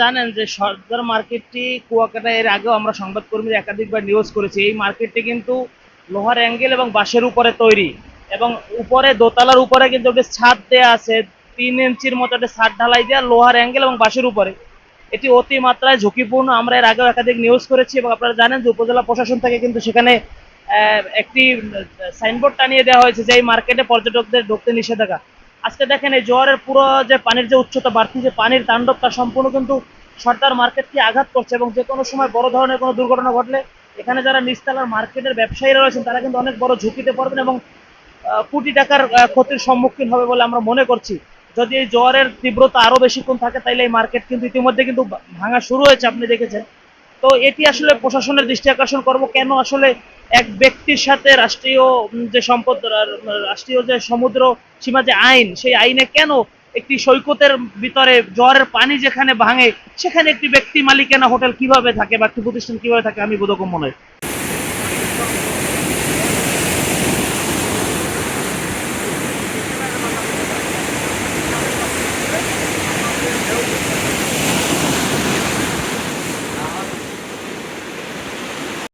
জানেন যে সর্দার মার্কেটটি কুয়াকাটা এর আগেও আমরা সংবাদকর্মীরা একাধিকবার নিউজ করেছি। এই মার্কেটটি কিন্তু লোহার অ্যাঙ্গেল এবং বাঁশের উপরে তৈরি এবং উপরে দোতলার উপরে কিন্তু একটা ছাদ দেওয়া আছে। তিন ইঞ্চির মতো একটা ছাদ ঢালাই দেওয়া লোহার অ্যাঙ্গেল এবং বাঁশের উপরে। এটি অতিমাত্রায় ঝুঁকিপূর্ণ। আমরা এর আগেও একাধিক নিউজ করেছি এবং আপনারা জানেন যে উপজেলা প্রশাসন থেকে কিন্তু সেখানে একটি সাইনবোর্ড টানিয়ে দেওয়া হয়েছে যে এই মার্কেটে পর্যটকদের ঢুকতে নিষেধাজ্ঞা। আজকে দেখেন এই জোয়ারের পুরো যে পানির যে উচ্চতা বাড়তি যে পানির তাণ্ডব তা সম্পূর্ণ কিন্তু সর্দার মার্কেটকে আঘাত করছে এবং যে কোনো সময় বড় ধরনের কোনো দুর্ঘটনা ঘটলে এখানে যারা নিচতলার মার্কেটের ব্যবসায়ীরা রয়েছেন, তারা কিন্তু অনেক বড় ঝুঁকিতে পড়বেন এবং কোটি টাকার ক্ষতির সম্মুখীন হবে বলে আমরা মনে করছি। যদি এই জ্বরের তীব্রতা আরও বেশিক্ষণ থাকে, তাইলে এই মার্কেট কিন্তু ইতিমধ্যে কিন্তু ভাঙা শুরু হয়েছে, আপনি দেখেছেন। তো এটি আসলে প্রশাসনের দৃষ্টি আকর্ষণ করব কেন আসলে এক ব্যক্তির সাথে রাষ্ট্রীয় যে সম্পদ রাষ্ট্রীয় যে সমুদ্র সীমা যে আইন, সেই আইনে কেন একটি সৈকতের ভিতরে জ্বরের পানি যেখানে ভাঙে, সেখানে একটি ব্যক্তি মালিকানা হোটেল কীভাবে থাকে বা একটি প্রতিষ্ঠান কীভাবে থাকে আমি বোধকম মনে নয়